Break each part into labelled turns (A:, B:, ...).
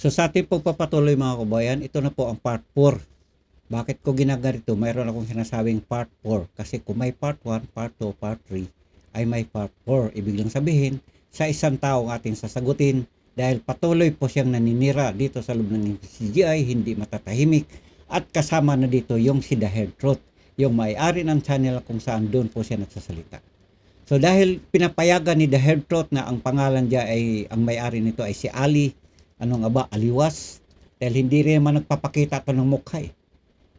A: So sa ating pagpapatuloy mga kabayan, ito na po ang part 4. Bakit ko ginaganito? Mayroon akong sinasabing part 4. Kasi kung may part 1, part 2, part 3, ay may part 4. Ibig lang sabihin, sa isang tao ang ating sasagutin dahil patuloy po siyang naninira dito sa loob ng CGI, hindi matatahimik. At kasama na dito yung si The Head Truth, yung may-ari ng channel kung saan doon po siya nagsasalita. So dahil pinapayagan ni The Head Truth na ang pangalan niya ay, ang may-ari nito ay si Ali, ano nga ba, aliwas, dahil hindi rin naman nagpapakita to ng mukha eh.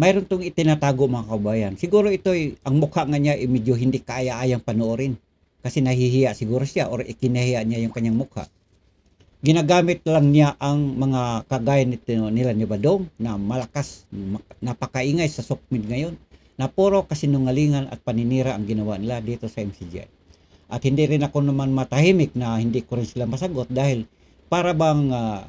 A: Mayroon tong itinatago mga kabayan. Siguro ito ang mukha nga niya ay medyo hindi kaya-ayang panoorin. Kasi nahihiya siguro siya or ikinahiya niya yung kanyang mukha. Ginagamit lang niya ang mga kagaya nito nila ni Badong na malakas, napakaingay sa sokmid ngayon na puro kasinungalingan at paninira ang ginawa nila dito sa MCGI. At hindi rin ako naman matahimik na hindi ko rin sila masagot dahil para bang ah,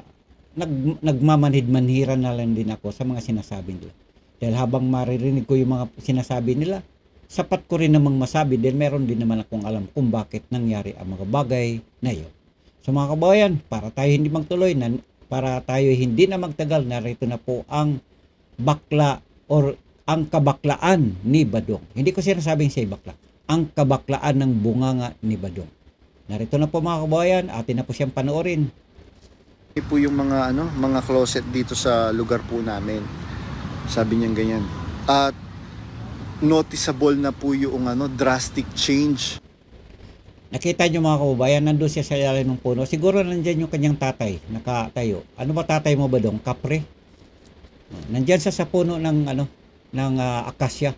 A: nag, nagmamanhid-manhira na lang din ako sa mga sinasabi nila. Dahil habang maririnig ko yung mga sinasabi nila, sapat ko rin namang masabi dahil meron din naman akong alam kung bakit nangyari ang mga bagay na yun. So mga kabayan, para tayo hindi magtuloy, na, para tayo hindi na magtagal, narito na po ang bakla or ang kabaklaan ni Badong. Hindi ko sinasabing siya bakla. Ang kabaklaan ng bunganga ni Badong. Narito na po mga kabayan, atin na po siyang panoorin.
B: Ito po yung mga ano, mga closet dito sa lugar po namin. Sabi niya ganyan. At noticeable na po yung ano, drastic change.
A: Nakita niyo mga kababayan, nandun siya sa ilalim ng puno. Siguro nandyan yung kanyang tatay, nakatayo. Ano ba tatay mo ba dong? Kapre? Nandyan siya sa puno ng ano, ng ah, akasya.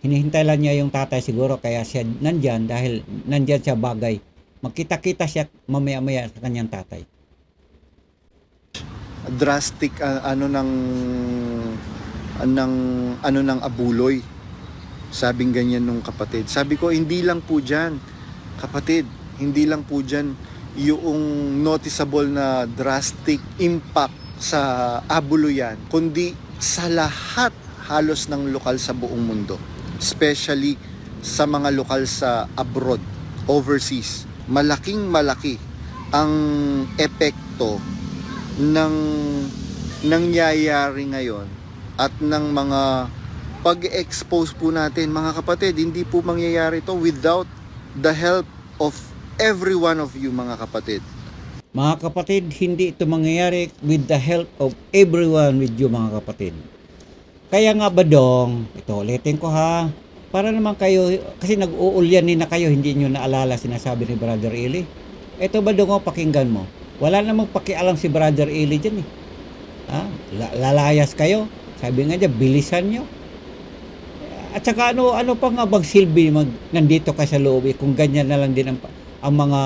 A: Hinihintay lang niya yung tatay siguro kaya siya nandyan dahil nandyan siya bagay. Magkita-kita siya mamaya-maya sa kanyang tatay.
B: Drastic ah, ano ng ng ano ng abuloy. Sabing ganyan nung kapatid. Sabi ko, hindi lang po dyan. Kapatid, hindi lang po dyan yung noticeable na drastic impact sa abuluyan, kundi sa lahat halos ng lokal sa buong mundo. Especially sa mga lokal sa abroad, overseas. Malaking malaki ang epekto ng nangyayari ngayon at ng mga pag-expose po natin mga kapatid hindi po mangyayari to without the help of every one of you mga kapatid
A: Mga kapatid, hindi ito mangyayari with the help of everyone with you mga kapatid. Kaya nga ba dong, ito ulitin ko ha, para naman kayo, kasi nag-uulyanin na kayo, hindi nyo naalala sinasabi ni Brother Eli. Ito ba dong, oh, pakinggan mo. Wala namang pakialam si Brother Eli dyan eh. Ha? La- lalayas kayo. Sabi nga dyan, bilisan nyo. At saka ano, ano pa nga bang silbi mag, nandito ka sa loob eh, kung ganyan na lang din ang, ang mga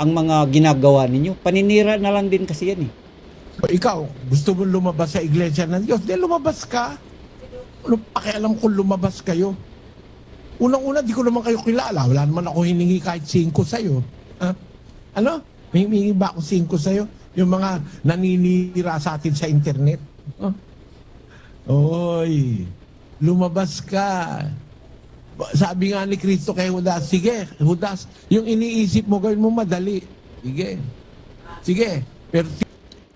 A: ang mga ginagawa ninyo. Paninira na lang din kasi yan eh.
C: Ikaw, gusto mo lumabas sa iglesia ng Diyos? Di lumabas ka. Ano pakialam kung lumabas kayo? Unang-una, di ko naman kayo kilala. Wala naman ako hiningi kahit singko sa'yo. Ha? Ano? May hiningi ba ako singko sa'yo? Yung mga naninira sa atin sa internet. Huh? Oy, lumabas ka. Sabi nga ni Kristo kay Judas, sige, Judas, yung iniisip mo gawin mo madali. Sige. Sige. Pero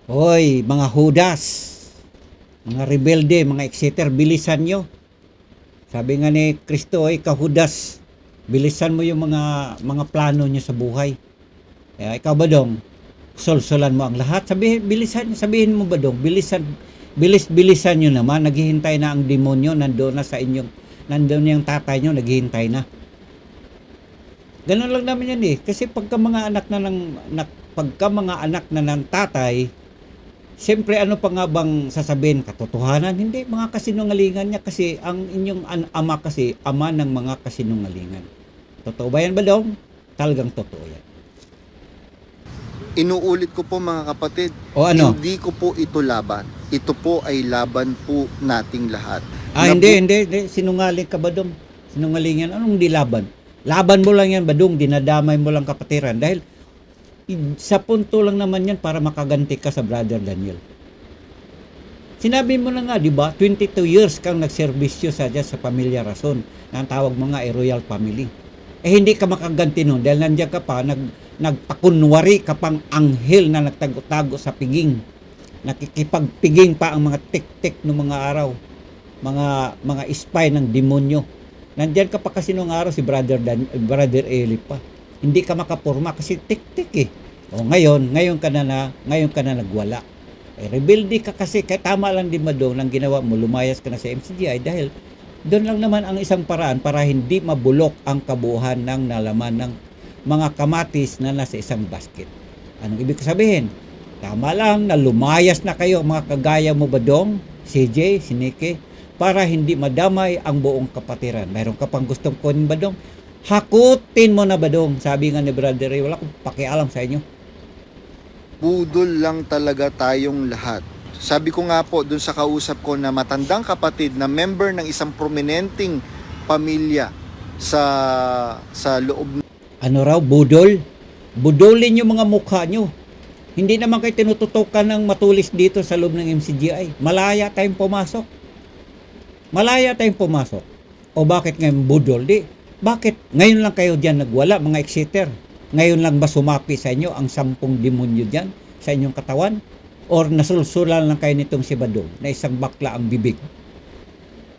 A: Hoy, mga hudas, mga rebelde, mga exeter, bilisan nyo. Sabi nga ni Kristo, ay kahudas, bilisan mo yung mga mga plano nyo sa buhay. Kaya ikaw ba dong, solsolan mo ang lahat? Sabihin, bilisan, sabihin mo ba dong, bilisan, bilis, bilisan nyo naman, naghihintay na ang demonyo, nandoon na sa inyong, nandoon yung tatay nyo, naghihintay na. Ganun lang naman yan eh. Kasi pagka mga anak na ng, na, pagka mga anak na ng tatay, Siyempre, ano pa nga bang sasabihin? Katotohanan? Hindi, mga kasinungalingan niya kasi ang inyong ama kasi, ama ng mga kasinungalingan. Totoo ba yan, Badong? Talagang totoo yan.
B: Inuulit ko po mga kapatid
A: O ano?
B: hindi ko po ito laban ito po ay laban po nating lahat
A: Ah,
B: Na
A: hindi,
B: po-
A: hindi, hindi. Sinungaling ka, Badong. Sinungalingan. Anong di laban? Laban mo lang yan, Badong. Dinadamay mo lang kapatiran. Dahil sa punto lang naman yan para makaganti ka sa brother Daniel. Sinabi mo na nga, di ba? 22 years kang nagserbisyo sa dyan sa pamilya Rason. Na ang tawag mo nga ay royal family. Eh hindi ka makaganti nun. Dahil nandiyan ka pa, nag, nagpakunwari ka pang anghel na nagtago-tago sa piging. nakikipagpiging pa ang mga tik-tik ng mga araw. Mga mga spy ng demonyo. Nandiyan ka pa kasi nung araw si brother Dan, brother Eli pa. Hindi ka makapurma kasi tik-tik eh. O ngayon ngayon ka na, na ngayon ka na nagwala. Eh, rebelde ka kasi. Kaya tama lang din madong nang ginawa mo. Lumayas ka na sa MCGI dahil doon lang naman ang isang paraan para hindi mabulok ang kabuuan ng nalaman ng mga kamatis na nasa isang basket. Anong ibig sabihin? Tama lang na lumayas na kayo mga kagaya mo Badong, CJ, Sinike, para hindi madamay ang buong kapatiran. Mayroon ka pang gustong kunin Badong? Hakutin mo na Badong. Sabi nga ni Brother Ray, wala akong pakialam sa inyo.
B: budol lang talaga tayong lahat. Sabi ko nga po dun sa kausap ko na matandang kapatid na member ng isang prominenteng pamilya sa sa loob
A: Ano raw, budol? Budolin yung mga mukha nyo. Hindi naman kayo tinututukan ng matulis dito sa loob ng MCGI. Malaya tayong pumasok. Malaya tayong pumasok. O bakit ngayon budol? Di, bakit ngayon lang kayo diyan nagwala, mga exeter? Ngayon lang ba sumapi sa inyo ang sampung demonyo diyan sa inyong katawan? Or nasulsulan lang kayo nitong si Badong na isang bakla ang bibig?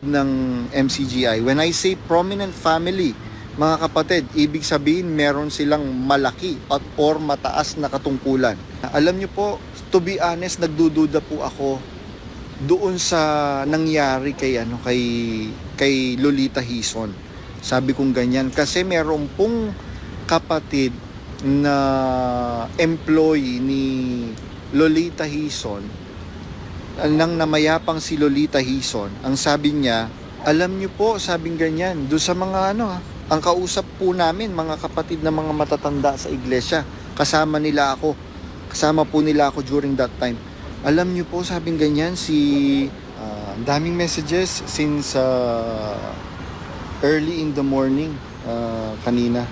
B: ng MCGI. When I say prominent family, mga kapatid, ibig sabihin meron silang malaki at or mataas na katungkulan. Alam nyo po, to be honest, nagdududa po ako doon sa nangyari kay ano kay kay Lolita Hison. Sabi kong ganyan kasi meron pong kapatid na employee ni Lolita Hison nang namayapang si Lolita Hison, ang sabi niya, alam niyo po, sabing ganyan, do sa mga ano, ha, ang kausap po namin, mga kapatid na mga matatanda sa iglesia, kasama nila ako, kasama po nila ako during that time. Alam niyo po, sabing ganyan, si, ah, ang daming messages since ah, early in the morning, ah, kanina,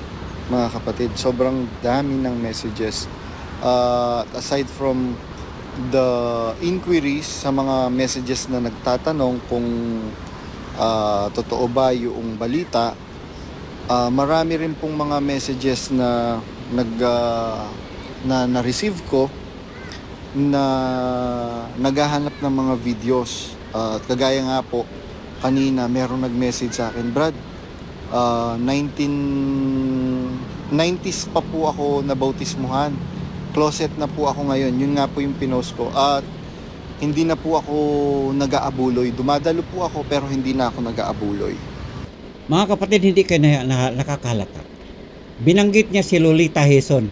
B: mga kapatid. Sobrang dami ng messages. Ah, aside from the inquiries sa mga messages na nagtatanong kung ah, totoo ba yung balita, ah, marami rin pong mga messages na nag ah, na na-receive ko na naghahanap ng mga videos. At kagaya nga po, kanina merong nag-message sa akin, Brad, ah, 1990s pa po ako nabautismuhan closet na po ako ngayon. Yun nga po yung pinost ko. At hindi na po ako nag-aabuloy. Dumadalo po ako pero hindi na ako nag-aabuloy.
A: Mga kapatid, hindi kayo na, na, nakakalata. Binanggit niya si Lolita Hison.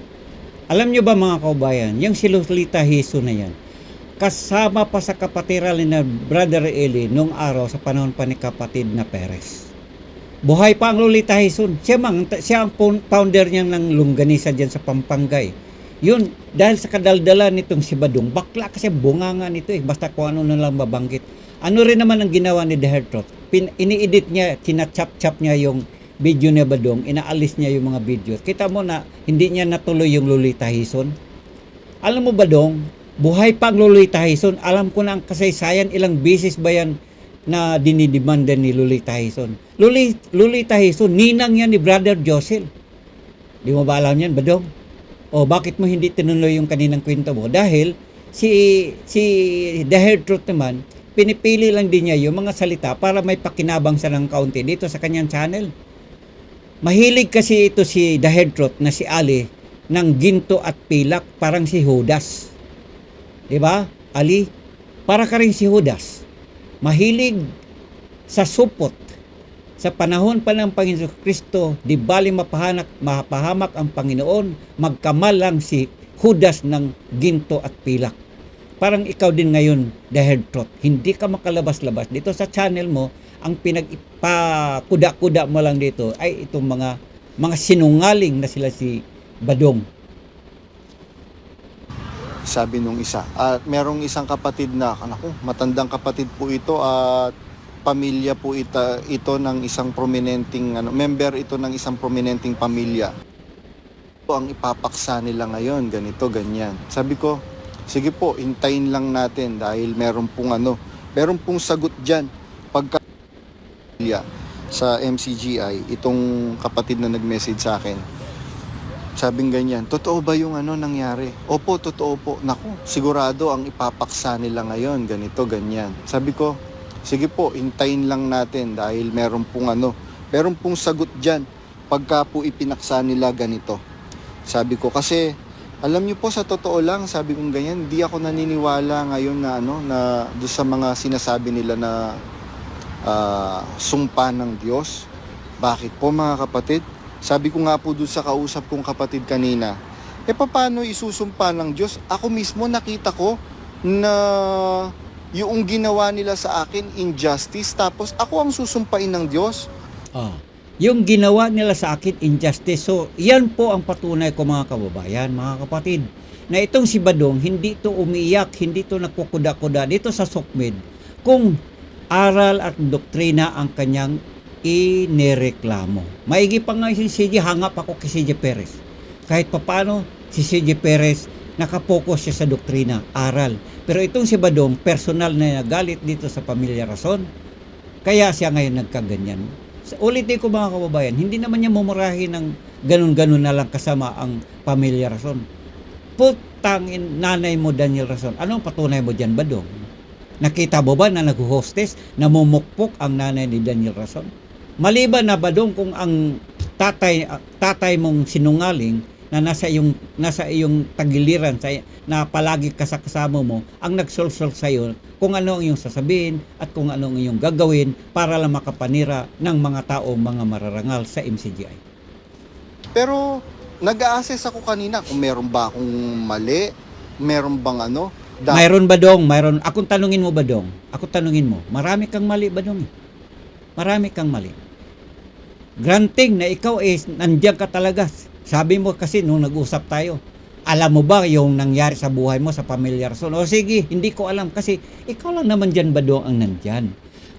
A: Alam niyo ba mga kaubayan, yung si Lolita Hison na yan, kasama pa sa kapatiran ni Brother Eli nung araw sa panahon pa ni kapatid na Perez. Buhay pa ang Lolita Hison. Siya, mang, siya ang founder niya ng lungganisa dyan sa Pampangay. Yun, dahil sa kadaldala nitong si Badong, bakla kasi bunganga nito eh, basta kung ano na lang mabanggit. Ano rin naman ang ginawa ni The Hertrop? Pin, ini-edit niya, kinachap-chap niya yung video ni Badong, inaalis niya yung mga video. Kita mo na hindi niya natuloy yung Lolita Hison. Alam mo Badong, buhay pa ang Lolita Hison. Alam ko na ang kasaysayan, ilang beses ba yan na dinidemanda ni Lolita Hison. Lolita, Lolita Hison, ninang yan ni Brother Josel. Di mo ba alam yan, Badong? O bakit mo hindi tinuloy yung kaninang kwento mo? Dahil si si The Hair Truth naman, pinipili lang din niya yung mga salita para may pakinabang sa ng kaunti dito sa kanyang channel. Mahilig kasi ito si The Hair Truth na si Ali ng ginto at pilak parang si Judas. 'Di ba? Ali, para ka rin si Judas. Mahilig sa supot sa panahon pa ng Panginoon Kristo, di bali mapahanak, mapahamak ang Panginoon, magkamal lang si Judas ng ginto at pilak. Parang ikaw din ngayon, the head truth. Hindi ka makalabas-labas. Dito sa channel mo, ang pinagpakuda-kuda mo lang dito ay itong mga mga sinungaling na sila si Badong.
B: Sabi nung isa. At merong isang kapatid na, naku, matandang kapatid po ito at pamilya po ita, ito ng isang prominenteng ano, member ito ng isang prominenteng pamilya. Ito ang ipapaksa nila ngayon, ganito, ganyan. Sabi ko, sige po, hintayin lang natin dahil meron pong ano, meron pong sagot diyan pagka sa MCGI, itong kapatid na nag-message sa akin. Sabing ganyan, totoo ba yung ano nangyari? Opo, totoo po. Naku, sigurado ang ipapaksa nila ngayon, ganito, ganyan. Sabi ko, sige po, hintayin lang natin dahil meron pong ano, meron pong sagot dyan pagka po ipinaksa nila ganito. Sabi ko, kasi alam niyo po sa totoo lang, sabi kong ganyan, hindi ako naniniwala ngayon na ano, na doon sa mga sinasabi nila na ah, sumpa ng Diyos. Bakit po mga kapatid? Sabi ko nga po doon sa kausap kong kapatid kanina, eh paano isusumpa ng Diyos? Ako mismo nakita ko na yung ginawa nila sa akin injustice tapos ako ang susumpain ng Diyos.
A: Ah, yung ginawa nila sa akin injustice. So, yan po ang patunay ko mga kababayan, mga kapatid. Na itong si Badong, hindi to umiiyak, hindi to nagkukuda-kuda dito sa Sokmed kung aral at doktrina ang kanyang inireklamo. Maigi pa nga si CJ, hangap ako kay CJ Perez. Kahit papano, si CJ Perez nakapokus siya sa doktrina, aral. Pero itong si Badong, personal na nagalit dito sa pamilya Rason. Kaya siya ngayon nagkaganyan. Sa ulitin ko mga kababayan, hindi naman niya mumurahin ng ganun-ganun na lang kasama ang pamilya Rason. Putang in, nanay mo Daniel Rason. Anong patunay mo dyan, Badong? Nakita mo ba na nag-hostess, namumukpok ang nanay ni Daniel Rason? Maliban na Badong kung ang tatay tatay mong sinungaling na nasa iyong nasa iyong tagiliran sa na palagi kasakasama mo ang nagsolsol sa iyo kung ano ang iyong sasabihin at kung ano ang iyong gagawin para lang makapanira ng mga tao mga mararangal sa MCGI.
B: Pero nag-a-assess ako kanina kung meron ba akong mali, meron bang ano. da-
A: Mayroon ba dong? Mayroon. Akong tanungin mo ba dong? Ako tanungin mo. Marami kang mali ba dong? Marami kang mali. Granting na ikaw is nandiyan ka talaga. Sabi mo kasi nung nag-usap tayo. Alam mo ba yung nangyari sa buhay mo sa pamilya Rason? O sige, hindi ko alam kasi ikaw lang naman dyan ba dong ang nandyan?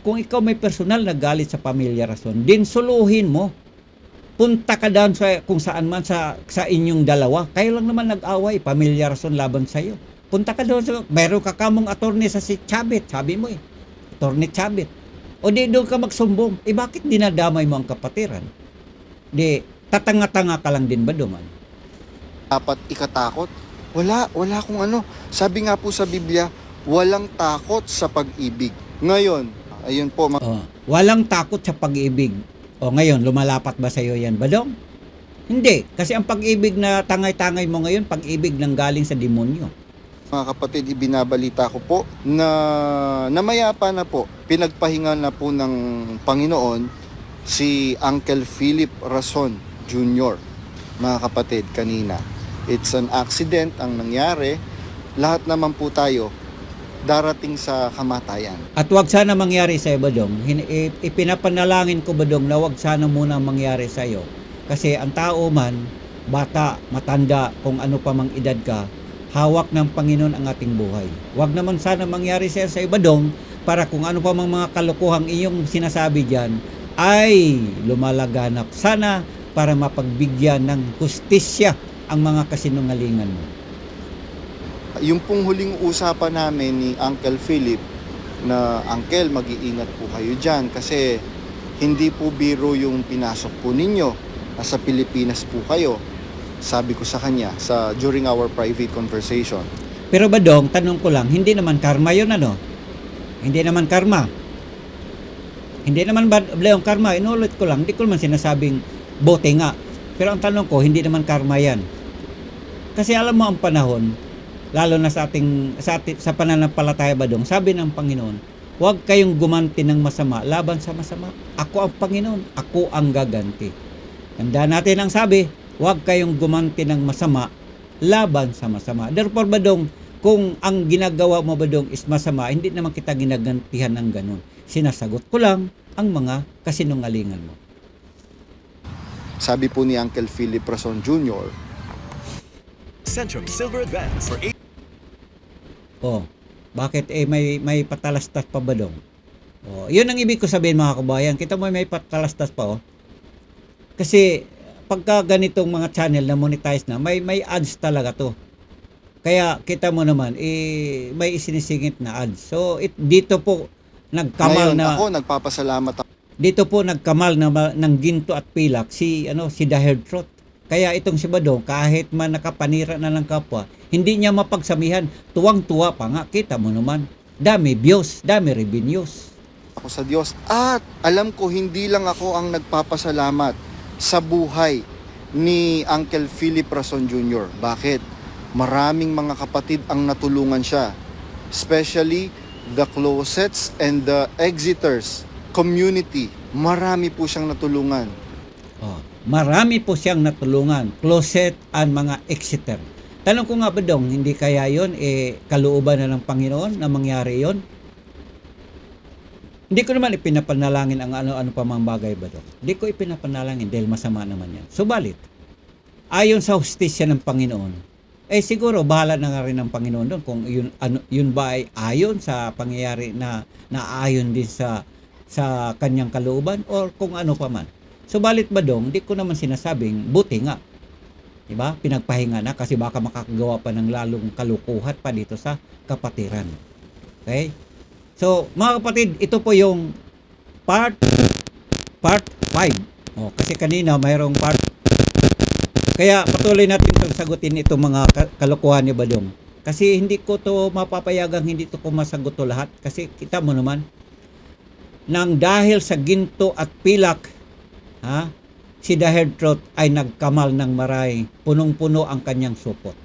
A: Kung ikaw may personal na galit sa pamilya Rason, din suluhin mo. Punta ka down sa kung saan man sa sa inyong dalawa. Kayo lang naman nag-away, pamilya Rason laban sa iyo. Punta ka doon sa meron ka kamong attorney sa si Chabit, sabi mo eh. Attorney Chabit. O di doon ka magsumbong. Eh bakit dinadamay mo ang kapatiran? Di tatanga-tanga ka lang din ba doon?
B: dapat ikatakot. Wala, wala akong ano. Sabi nga po sa Biblia, walang takot sa pag-ibig. Ngayon, ayun po, mga
A: Oh, walang takot sa pag-ibig. O ngayon, lumalapat ba sa iyo yan, Badong? Hindi, kasi ang pag-ibig na tangay-tangay mo ngayon, pag-ibig nang galing sa demonyo.
B: mga kapatid, ibinabalita ko po na namayapa na po, pinagpahinga na po ng Panginoon si Uncle Philip Rason Jr. Mga kapatid, kanina. It's an accident ang nangyari. Lahat naman po tayo darating sa kamatayan.
A: At wag sana mangyari sa iyo, Badong. Hin- i- ipinapanalangin ko, Badong, na wag sana muna mangyari sa iyo. Kasi ang tao man, bata, matanda, kung ano pa mang edad ka, hawak ng Panginoon ang ating buhay. Wag naman sana mangyari sa sa iyo, Badong, para kung ano pa mang mga kalokohang iyong sinasabi diyan ay lumalaganap. Sana para mapagbigyan ng hustisya ang mga kasinungalingan mo.
B: Yung pong huling usapan namin ni Uncle Philip na Uncle, mag-iingat po kayo dyan kasi hindi po biro yung pinasok po ninyo. Nasa Pilipinas po kayo. Sabi ko sa kanya sa during our private conversation.
A: Pero Badong, tanong ko lang, hindi naman karma yun ano? Hindi naman karma. Hindi naman ba yung karma, inulit ko lang, hindi ko naman sinasabing bote nga. Pero ang tanong ko, hindi naman karma yan. Kasi alam mo ang panahon, lalo na sa ating sa, ating, sa pananampalataya Badong, sabi ng Panginoon, huwag kayong gumanti ng masama laban sa masama. Ako ang Panginoon, ako ang gaganti. Tandaan natin ang sabi, huwag kayong gumanti ng masama laban sa masama. Therefore, Badong, kung ang ginagawa mo Badong is masama, hindi naman kita ginagantihan ng ganun. Sinasagot ko lang ang mga kasinungalingan mo.
B: Sabi po ni Uncle Philip Rason Jr.,
D: Centrum Silver Advance for 8
A: Oh, bakit eh may may patalastas pa ba dong? Oh, 'yun ang ibig ko sabihin mga kabayan. Kita mo may patalastas pa oh. Kasi pagka ganitong mga channel na monetize na, may may ads talaga to. Kaya kita mo naman eh may isinisingit na ads. So it dito po nagkamal
B: ngayon
A: na
B: ako nagpapasalamat ako
A: dito po nagkamal na ng ginto at pilak si ano si Dahir Trot. Kaya itong si Badong, kahit man nakapanira na ng kapwa, hindi niya mapagsamihan. Tuwang-tuwa pa nga, kita mo naman. Dami views, dami revenues.
B: ako sa Diyos. At alam ko hindi lang ako ang nagpapasalamat sa buhay ni Uncle Philip Rason Jr. Bakit? Maraming mga kapatid ang natulungan siya. Especially the closets and the exiters community. Marami po siyang natulungan.
A: Oh, marami po siyang natulungan, closet and mga exeter. Tanong ko nga ba dong, hindi kaya yon eh kalooban na ng Panginoon na mangyari yon? Hindi ko naman ipinapanalangin ang ano-ano pa mga bagay ba dong. Hindi ko ipinapanalangin dahil masama naman yan. Subalit, ayon sa hustisya ng Panginoon, eh siguro bahala na nga rin ng Panginoon doon kung yun, ano, yun ba ay ayon sa pangyayari na naayon din sa sa kanyang kalooban or kung ano pa man. Subalit ba dong, di ko naman sinasabing buti nga. 'Di ba? Pinagpahinga na kasi baka makakagawa pa ng lalong kalukuhat pa dito sa kapatiran. Okay? So, mga kapatid, ito po yung part part 5. Oh, kasi kanina mayroong part kaya patuloy natin itong sagutin itong mga ka- kalokohan ni Badong. Kasi hindi ko to mapapayagang hindi to ko masagot to lahat. Kasi kita mo naman, nang dahil sa ginto at pilak, ha, si The Throat ay nagkamal ng maray, punong-puno ang kanyang supot.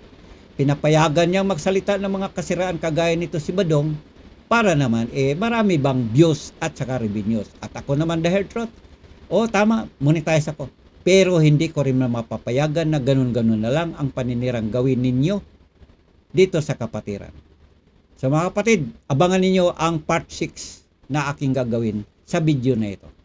A: Pinapayagan niyang magsalita ng mga kasiraan kagaya nito si Badong para naman eh marami bang views at saka revenues. At ako naman The Head Throat, oh tama, monetize ako. Pero hindi ko rin mapapayagan na ganun-ganun na lang ang paninirang gawin ninyo dito sa kapatiran. So mga kapatid, abangan ninyo ang part 6 na aking gagawin sa video na ito.